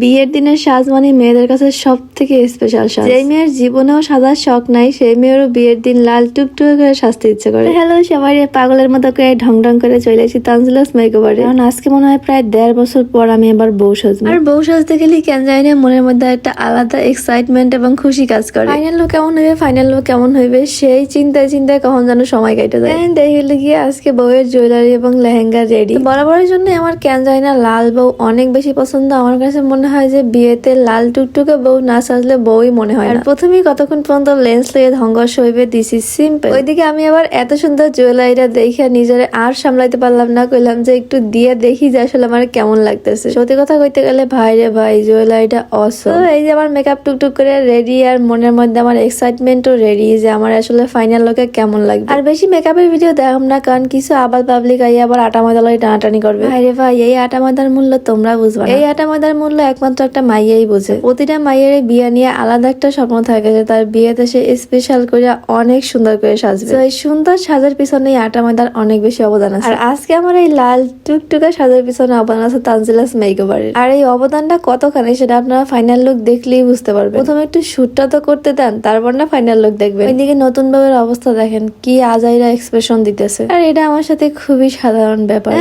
বিয়ের দিনের সাজ মানে মেয়েদের কাছে সব থেকে স্পেশাল সাজ। যে মেয়ের জীবনেও সাজার শখ নাই সেই মেয়েরও বিয়ের দিন লাল টুকটুকে করে সাজতে ইচ্ছে করে। হ্যালো সবাই পাগলের মতো করে ঢং ঢং করে চলে এসেছি তানজিলাস মেকওভারে। কারণ আজকে মনে হয় প্রায় দেড় বছর পর আমি এবার বউ সাজবো। আর বউ সাজতে গেলে কেন জানি না মনের মধ্যে একটা আলাদা এক্সাইটমেন্ট এবং খুশি কাজ করে। ফাইনাল লুক কেমন হইবে ফাইনাল লুক কেমন হইবে সেই চিন্তায় চিন্তায় কখন যেন সময় কেটে যায়। হলো গিয়ে আজকে বউয়ের জুয়েলারি এবং লেহেঙ্গা রেডি বরাবরের জন্য আমার কেন জানি না লাল বউ অনেক বেশি পছন্দ। আমার কাছে মনে হয় যে বিয়েতে লাল টুকটুকে বউ না সাজলে বউই মনে হয় আর প্রথমেই কতক্ষণ পর্যন্ত লেন্স লিয়ে ধ্বংস হইবে দিস ইজ সিম্পল ওইদিকে আমি আবার এত সুন্দর জুয়েলারিটা দেখে নিজের আর সামলাইতে পারলাম না কইলাম যে একটু দিয়ে দেখি যে আসলে আমার কেমন লাগতেছে। সত্যি কথা কইতে গেলে ভাই রে ভাই জুয়েলারিটা অসম এই যে আমার মেকআপ টুকটুক করে রেডি আর মনের মধ্যে আমার এক্সাইটমেন্টও রেডি যে আমার আসলে ফাইনাল লোকে কেমন লাগবে। আর বেশি মেকআপের ভিডিও দেখাম না কারণ কিছু আবার পাবলিক আই আবার আটা ময়দা টানাটানি করবে। ভাই রে ভাই এই আটা ময়দার মূল্য তোমরা বুঝবা এই আটা ময়দার মূল্য একমাত্র একটা মাইয়াই বোঝে। প্রতিটা মাইয়ের বিয়ে নিয়ে আলাদা একটা স্বপ্ন থাকে যে তার বিয়েতে সে স্পেশাল করে অনেক সুন্দর করে সাজবে। তো এই সুন্দর সাজার পিছনে এই আটা ময়দার অনেক বেশি অবদান আছে। আর আজকে আমার এই লাল টুকটুকা সাজার পিছনে অবদান আছে তানজিলাস মেকওভারের আর এই অবদানটা কতখানি সেটা আপনারা ফাইনাল লুক দেখলেই বুঝতে পারবেন। প্রথমে একটু শুটটা তো করতে দেন তারপর না ফাইনাল লুক দেখবেন। ওইদিকে নতুন বউয়ের অবস্থা দেখেন, কি আজাইরা এক্সপ্রেশন দিতেছে। আর এটা আমার সাথে খুবই সাধারণ ব্যাপার।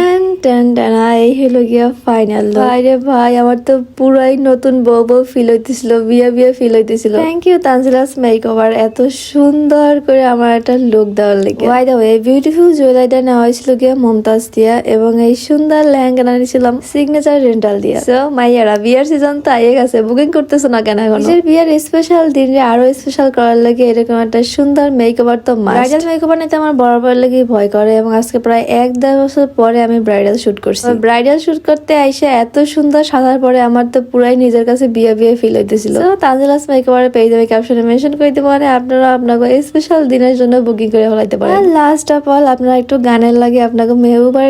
আর এই হলো গিয়া ফাইনাল ভাই রে ভাই, আমার তো পুরাই নতুন বউ বউ ফিল হইতেছিল বিয়া বিয়া ফিল হইতেছিল। Thank you Tanzila's makeover এত সুন্দর করে আমার একটা লুক দেওয়ার লেগে। বাই দ্য ওয়ে বিউটিফুল জুয়েলারিটা নেওয়া হয়েছিল গিয়া মমতাজ দিয়া এবং এই সুন্দর লেহেঙ্গা নিয়েছিলাম সিগনেচার রেন্টাল দিয়া। সো মাইয়ারা বিয়ার সিজন তো আইয়ে গেছে বুকিং করতেছো না কেন এখন? নিজের বিয়ার স্পেশাল দিনে আরও স্পেশাল করার লাগে এরকম একটা সুন্দর মেক ওভার তো ব্রাইডাল মেক ওভার নিতে আমার বরাবর লেগে ভয় করে এবং আজকে প্রায় এক দেড় বছর পরে আমি ব্রাইডাল শুট করছি। ব্রাইডাল শুট করতে আইসে এত সুন্দর সাজার পরে আমার তো পুরাই নিজের কাছে বিয়ে বিয়ে ফিল হইতেছিল। তো আসমা একেবারে পেয়ে যাবে ক্যাপশনে মেনশন করে দিতে পারে আপনারা আপনাকে স্পেশাল দিনের জন্য বুকিং করে ফেলাইতে পারেন। লাস্ট অফ অল আপনারা একটু গানের লাগে আপনাকে মেহবুবার